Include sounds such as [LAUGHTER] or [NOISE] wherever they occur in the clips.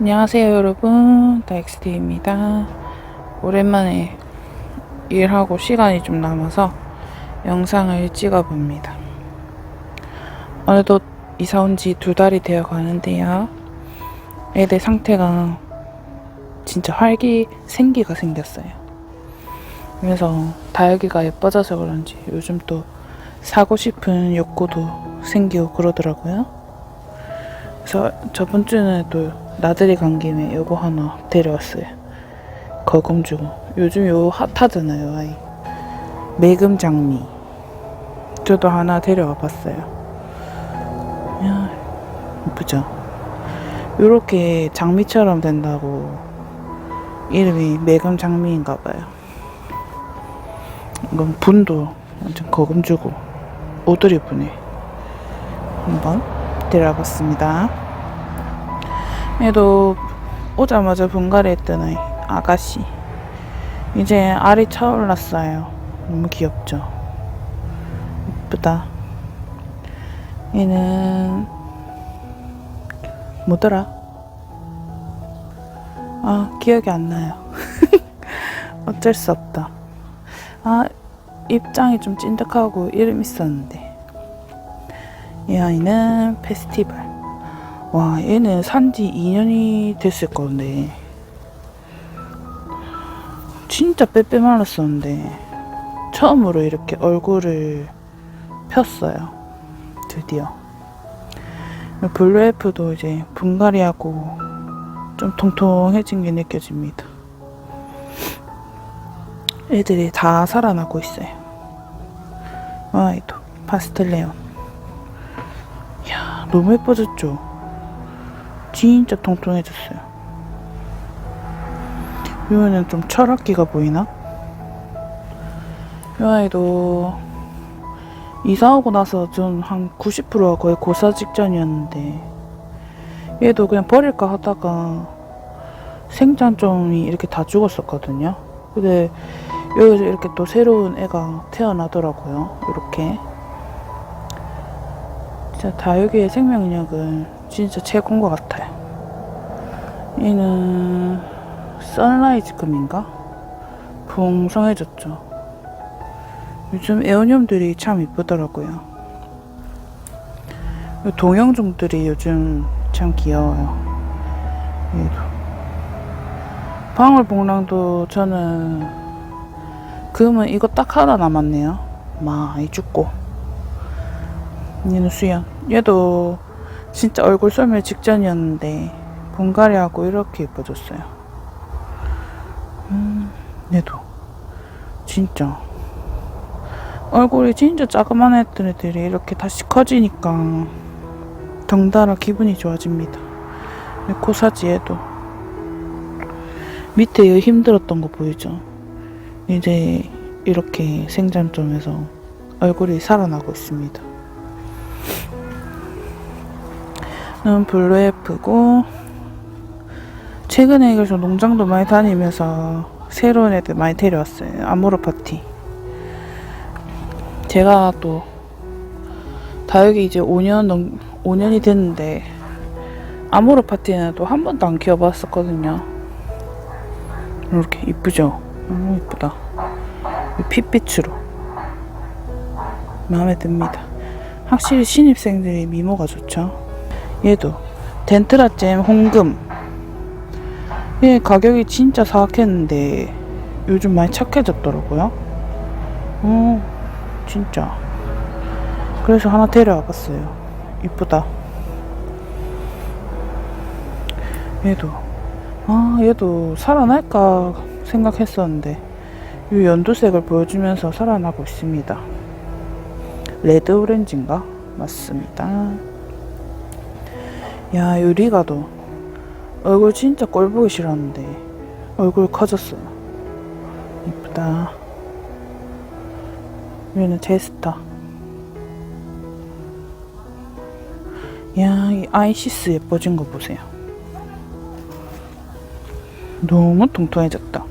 안녕하세요 여러분. 다엑스티입니다. 오랜만에 일하고 시간이 좀 남아서 영상을 찍어봅니다. 어느덧 이사 온 지 두 달이 되어 가는데요. 애들 상태가 진짜 활기 생기가 생겼어요. 그래서 다육이가 예뻐져서 그런지 요즘 또 사고 싶은 욕구도 생기고 그러더라고요. 그래서 저번 주는 또 나들이 간 김에 요거 하나 데려왔어요. 거금주고 요즘 요 핫하잖아요 아이. 매금 장미. 저도 하나 데려와 봤어요. 야 이쁘죠? 요렇게 장미처럼 된다고 이름이 매금 장미인가 봐요. 이건 분도 완전 거금주고 오드리 분에 한번 데려와 봤습니다. 얘도 오자마자 분갈이 아이, 아가씨. 이제 알이 차올랐어요. 너무 귀엽죠? 예쁘다. 얘는, 뭐더라? 아, 기억이 안 나요. [LAUGHS] 어쩔 수 없다. 아, 입장이 좀 찐득하고 이름 있었는데. 이 아이는 페스티벌. 와, 얘는 산지 2년이 됐을 건데. 진짜 빼빼 말랐었는데. 처음으로 이렇게 얼굴을 폈어요. 드디어. 블루에프도 이제 분갈이하고 좀 통통해진 게 느껴집니다. 애들이 다 살아나고 있어요. 아이도 파스텔레온. 이야, 너무 예뻐졌죠? 진짜 통통해졌어요. 요애는 좀 철학기가 보이나? 요 아이도 이사 오고 나서 전한 90%가 거의 고사 직전이었는데 얘도 그냥 버릴까 하다가 생장점이 이렇게 다 죽었었거든요. 근데 여기서 이렇게 또 새로운 애가 태어나더라고요. 이렇게. 진짜 다육이의 생명력은 진짜 최고인 것 같아요. 얘는 선라이즈 금인가? 풍성해졌죠. 요즘 에어늄들이 참 이쁘더라고요. 요 동영종들이 요즘 참 귀여워요. 얘도. 방울복랑도 저는 금은 이거 딱 하나 남았네요. 많이 죽고. 얘는 수연. 얘도 진짜 얼굴 썰매 직전이었는데 분갈이하고 이렇게 예뻐졌어요. 음, 얘도 진짜 얼굴이 진짜 자그만 했던 애들이 이렇게 다시 커지니까 덩달아 기분이 좋아집니다. 코사지 에도 밑에 이 힘들었던 거 보이죠? 이제 이렇게 생장점에서 얼굴이 살아나고 있습니다. 는 블루에프고 최근에 그래서 농장도 많이 다니면서 새로운 애들 많이 데려왔어요. 아모르 파티. 제가 또 다육이 이제 5년 넘 5년이 됐는데 아모르 파티는 또 한 번도 안 키워봤었거든요. 이렇게 이쁘죠? 너무 이쁘다. 핏빛으로 마음에 듭니다. 확실히 신입생들이 미모가 좋죠. 얘도. 덴트라잼 홍금. 얘 가격이 진짜 사악했는데 요즘 많이 착해졌더라고요. 어 진짜. 그래서 하나 데려와 봤어요. 이쁘다. 얘도. 아 얘도 살아날까 생각했었는데 이 연두색을 보여주면서 살아나고 있습니다. 레드 오렌지인가? 맞습니다 야, 유리가 도 얼굴 진짜 꼴 보기 싫었는데 얼굴 커졌어요. 이쁘다. 얘는 제스타. 야, 이 아이시스 예뻐진 거 보세요. 너무 통통해졌다.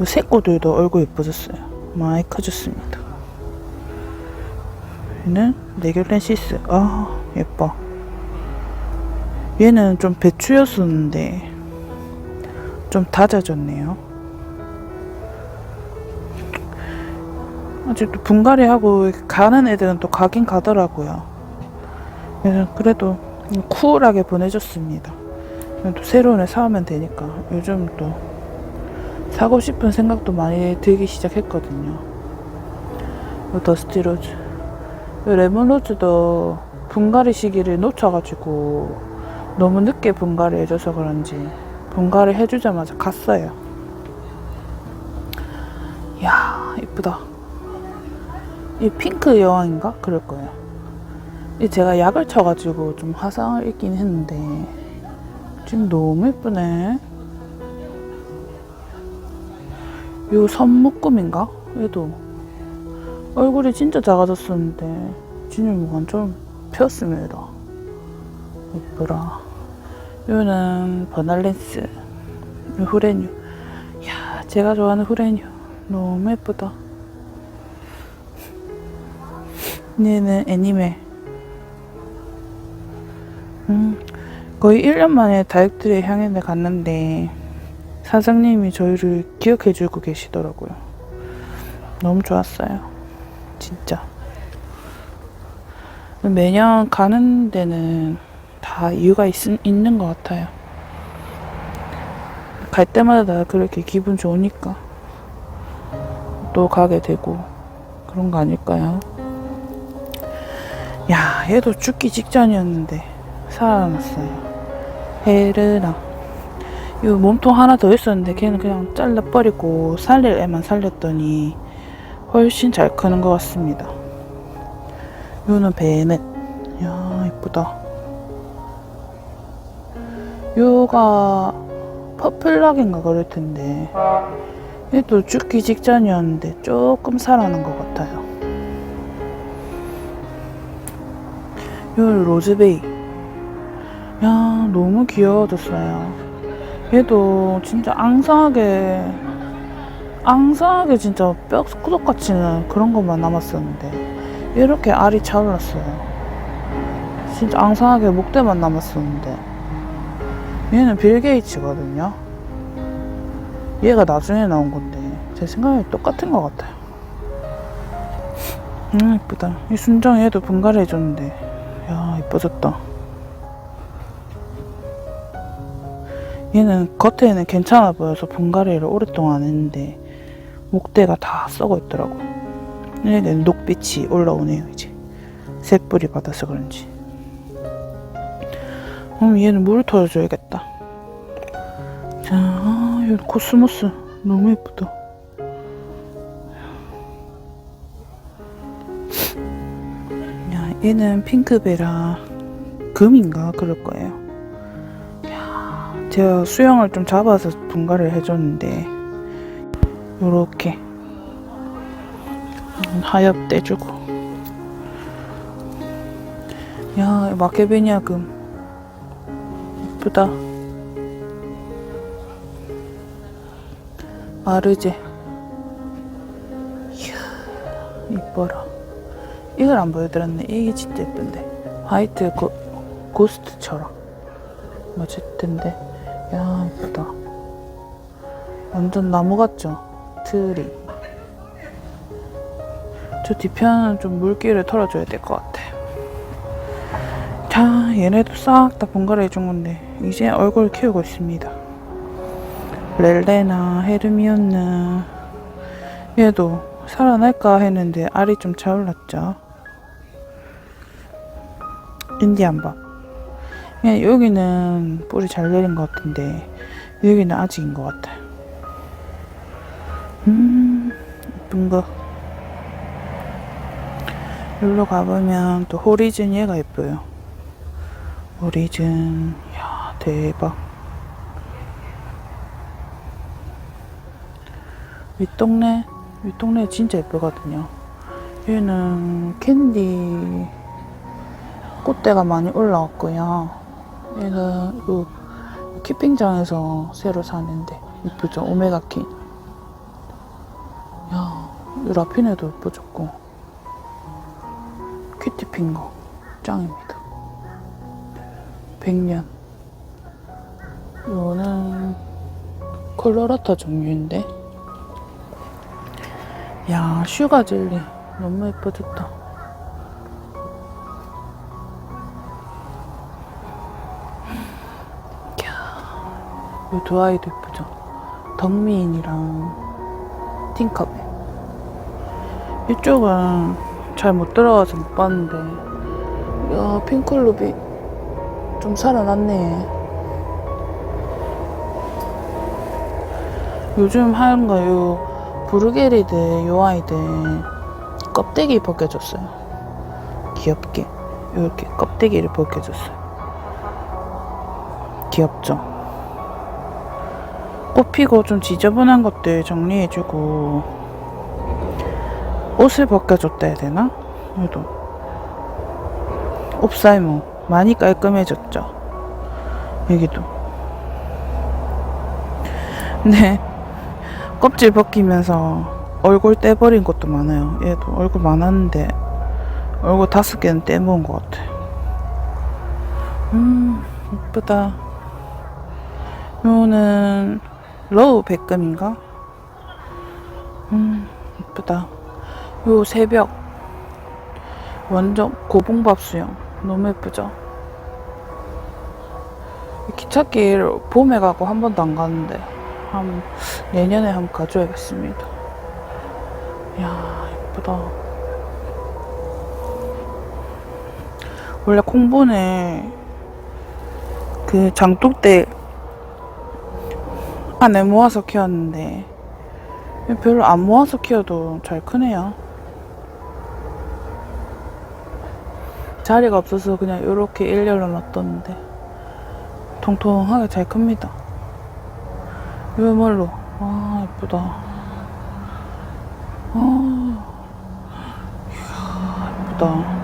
이 새꼬들도 얼굴 예뻐졌어요. 많이 커졌습니다. 얘는 레귤렌시스. 아, 예뻐. 얘는 좀 배추였었는데 좀 다져졌네요. 아직도 분갈이 하고 가는 애들은 또 가긴 가더라고요. 그래도 쿨하게 보내줬습니다. 또 새로운 애 사오면 되니까 요즘 또 사고 싶은 생각도 많이 들기 시작했거든요. 요 더스티 로즈, 요 레몬 로즈도 분갈이 시기를 놓쳐가지고 너무 늦게 분갈이 해줘서 그런지 분갈이 해주자마자 갔어요. 이야 이쁘다. 이 핑크 여왕인가 그럴 거예요. 이 제가 약을 쳐가지고 좀 화상을 입긴 했는데 지금 너무 예쁘네. 요 선묶음인가? 얘도 얼굴이 진짜 작아졌었는데 지금 완전 폈습니다. 예쁘라. 요는 버날렌스, 요 후레뉴. 야, 제가 좋아하는 후레뉴. 너무 예쁘다. 얘는 애니메. 음, 거의 1년 만에 다이어트의 향연에 갔는데 사장님이 저희를 기억해 주고 계시더라고요. 너무 좋았어요. 진짜. 매년 가는 데는 다 이유가 있, 있는 것 같아요. 갈 때마다 그렇게 기분 좋으니까 또 가게 되고 그런 거 아닐까요? 야, 얘도 죽기 직전이었는데 살아났어요. 헤르나. 이 몸통 하나 더 있었는데 걔는 그냥 잘라버리고 살릴 애만 살렸더니 훨씬 잘 크는 것 같습니다. 요는 베넷. 야, 이쁘다. 요가 퍼플락인가 그럴 텐데 얘도 죽기 직전이었는데 조금 살아난 것 같아요. 요 로즈베이. 야, 너무 귀여워졌어요. 얘도 진짜 앙상하게, 앙상하게 진짜 뼈구덕같이는 그런 것만 남았었는데, 이렇게 알이 차올랐어요. 진짜 앙상하게 목대만 남았었는데, 얘는 빌 게이츠거든요. 얘가 나중에 나온 건데, 제 생각에 똑같은 것 같아요. 음, 이쁘다. 이 순정 얘도 분갈이 해줬는데, 야, 이뻐졌다. 얘는 겉에는 괜찮아 보여서 분갈이를 오랫동안 했는데 목대가 다 썩어 있더라고. 얘는 녹빛이 올라오네요 이제 색불이 받아서 그런지. 그럼 얘는 물을 터줘야겠다. 자, 아, 여기 코스모스 너무 예쁘다. 야, 얘는 핑크베라 금인가 그럴 거예요. 제가 수영을 좀 잡아서 분갈이를 해줬는데 요렇게 하엽 떼주고 야 마케베니아 금 이쁘다. 마르제 이야 이뻐라. 이걸 안 보여드렸네. 이게 진짜 예쁜데. 화이트 고, 고스트처럼. 멋질 텐데. 야 이쁘다. 완전 나무 같죠? 트리. 저 뒤편은 좀 물기를 털어줘야 될 것 같아요 자 얘네도 싹다 분갈이 해준 건데 이제 얼굴 키우고 있습니다 렐레나 헤르미온느 얘도 살아날까 했는데 알이 좀 차올랐죠 인디안밥 그냥 여기는 뿌리 잘 내린 것 같은데 여기는 아직인 것 같아요. 음, 예쁜 거. 여기로 가보면 또 호리즌 얘가 예뻐요. 호리즌, 야 대박. 윗동네, 윗동네 진짜 예쁘거든요. 얘는 캔디 꽃대가 많이 올라왔고요. 얘는 요 키핑장에서 새로 사는데 이쁘죠? 오메가킨. 야, 이 라피네도 예뻐졌고 큐티핑거 짱입니다. 100년 이거는 콜로라타 종류인데. 야, 슈가 젤리. 너무 예뻐졌다. 이두 아이도 예쁘죠? 덕미인이랑 팅커벨. 이쪽은 잘 못 들어가서 못 봤는데. 야, 핑클루비 좀 살아났네. 요즘 거요 부르게리드 요 아이들 껍데기 벗겨졌어요. 귀엽게 이렇게 껍데기를 벗겨졌어요. 귀엽죠? 꽃 피고 좀 지저분한 것들 정리해주고 옷을 벗겨줬다 해야 되나? 얘도 옵사이모 많이 깔끔해졌죠. 여기도. 네. 껍질 벗기면서 얼굴 떼버린 것도 많아요. 얘도 얼굴 많았는데 얼굴 다섯 개는 떼먹은 것 같아. 음, 이쁘다. 요거는 러우 백금인가? 음, 이쁘다. 요 새벽 완전 고봉밥 수영 너무 예쁘죠? 기찻길 봄에 가고 한 번도 안 갔는데 한 내년에 한번 가줘야겠습니다. 이야 예쁘다. 원래 콩분을 그 장독대 안에 모아서 키웠는데 별로 안 모아서 키워도 잘 크네요. 자리가 없어서 그냥 이렇게 일렬로 놔뒀는데 통통하게 잘 큽니다. 이걸로 아 예쁘다. 아 이야, 예쁘다.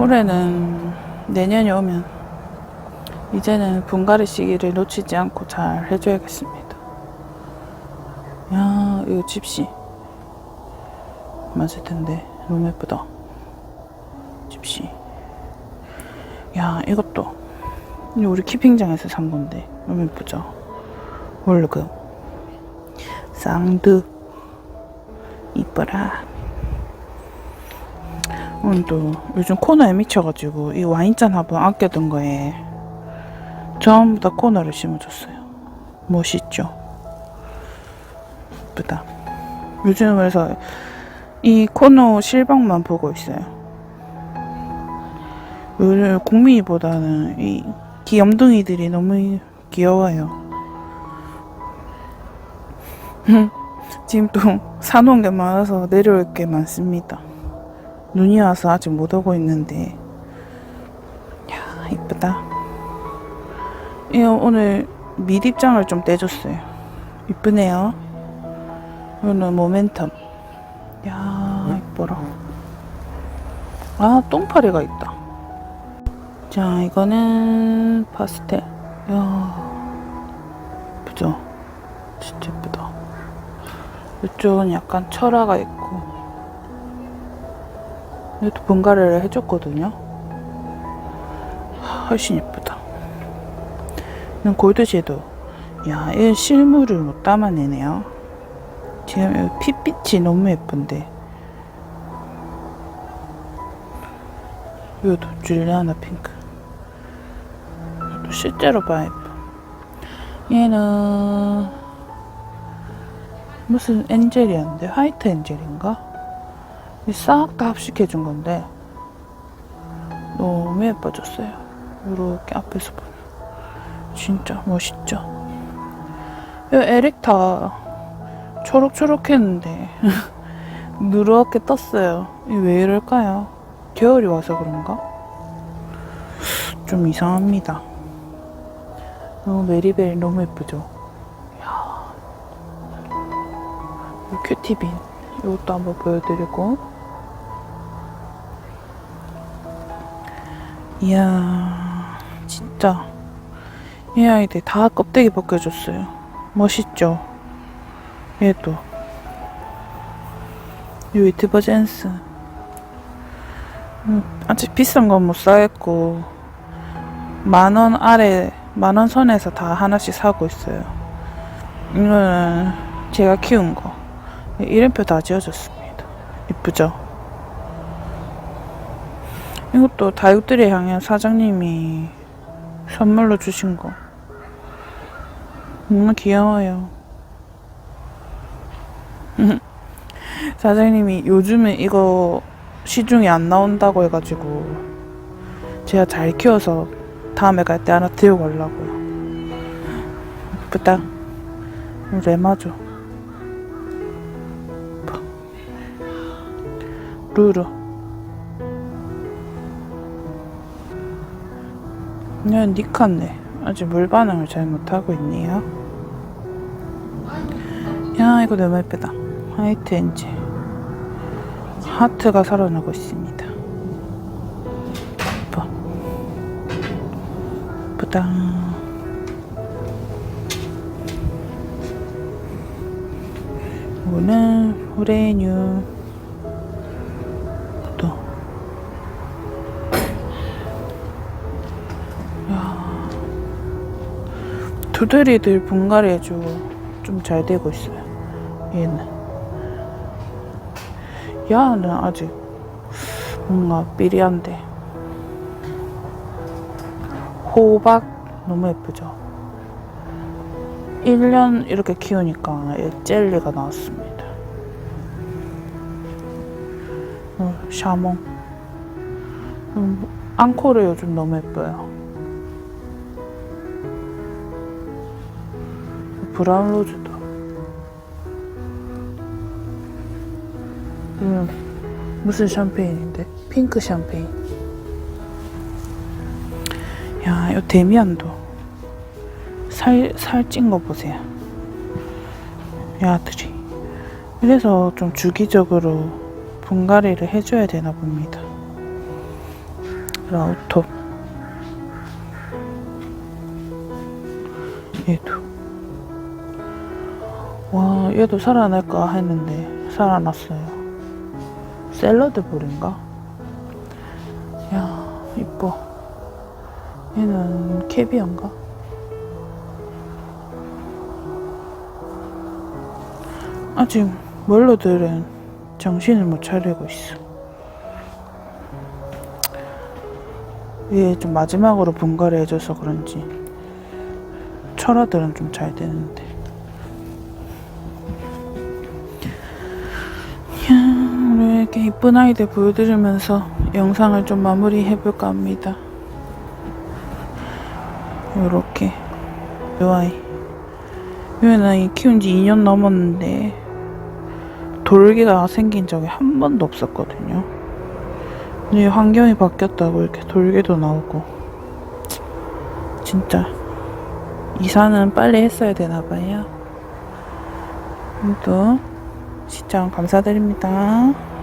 올해는 내년이 오면 이제는 분갈이 시기를 놓치지 않고 잘 해줘야겠습니다. 야 이거 집시 맞을 텐데 너무 예쁘다. 집시. 야 이것도 우리 키핑장에서 산 건데 너무 예쁘죠? 월급 쌍드 이뻐라. 오늘 또 요즘 코너에 미쳐가지고 이 와인잔 화분 아껴둔 거에 전부 다 코너를 심어줬어요. 멋있죠? 예쁘다. 요즘 그래서 이 코너 실방만 보고 있어요. 요즘 국민이보다는 이 귀염둥이들이 너무 귀여워요 [LAUGHS] 지금 또 사놓은 게 많아서 내려올 게 많습니다. 눈이 와서 아직 못 오고 있는데, 야 이쁘다. 이거 오늘 밑입장을 좀 떼줬어요. 이쁘네요. 이거는 모멘텀. 야 이뻐라. 아 똥파리가 있다. 자 이거는 파스텔. 이쪽은 약간 철화가 있고. 이것도 분갈이를 해줬거든요. 하, 훨씬 예쁘다. 이건 골드쉐도. 야, 이 실물을 못 담아내네요. 지금 이 핏빛이 너무 예쁜데. 이것도 줄리아나 핑크. 이것도 실제로 봐야 예뻐. 얘는 무슨 엔젤이었는데 화이트 엔젤인가? 싹 다 합식해준 건데 너무 예뻐졌어요. 이렇게 앞에서 보면 진짜 멋있죠. 이 에릭타 초록초록했는데 [LAUGHS] 누렇게 떴어요. 이왜 이럴까요? 겨울이 와서 그런가? 좀 이상합니다. 어, 메리벨 너무 예쁘죠? 큐티빈 이것도 한번 보여드리고. 이야 진짜. 이 아이들 다 껍데기 벗겨줬어요. 멋있죠? 얘도. 이 위트버 젠스. 음, 아직 비싼 건 못 사겠고. 만 원 아래 만 원 선에서 다 하나씩 사고 있어요. 이거는 제가 키운 거. 이름표 다 지어졌습니다. 이쁘죠? 이것도 다육들의 향연 사장님이 선물로 주신 거. 너무 귀여워요. [LAUGHS] 사장님이 요즘에 이거 시중에 안 나온다고 해가지고 제가 잘 키워서 다음에 갈 때 하나 들고 가려고요. 예쁘다. 레마죠. 루루. 얘는 니칸네. 아직 물 반응을 잘 못하고 있네요. 야, 이거 너무 예쁘다. 화이트 엔젤. 하트가 살아나고 있습니다. 예뻐. 예쁘다. 이거는 후레뉴. 두드리들 분갈이 해주고 좀 잘 되고 있어요. 얘는. 야는 아직 뭔가 삐리한데. 호박 너무 예쁘죠? 1년 이렇게 키우니까 얘 젤리가 나왔습니다. 어, 샤몽. 음, 앙코르 요즘 너무 예뻐요. 브라운 로즈도. 음, 무슨 샴페인인데? 핑크 샴페인. 야, 이 데미안도 살, 살찐 거 보세요. 야들이. 이래서 좀 주기적으로 분갈이를 해줘야 되나 봅니다. 라우톱. 얘도. 와, 얘도 살아날까 했는데 살아났어요. 샐러드 볼인가? 야, 이뻐. 얘는 캐비어인가? 아직 멀로들은 정신을 못 차리고 있어. 얘좀 마지막으로 분갈이 해줘서 그런지 철화들은 좀 잘 되는데. 이쁜 아이들 보여드리면서 영상을 좀 마무리해 볼까 합니다. 요렇게. 요 아이. 요 아이 키운 지 2년 넘었는데 돌개가 생긴 적이 한 번도 없었거든요. 근데 환경이 바뀌었다고 이렇게 돌개도 나오고. 진짜 이사는 빨리 했어야 되나 봐요. 또 시청 감사드립니다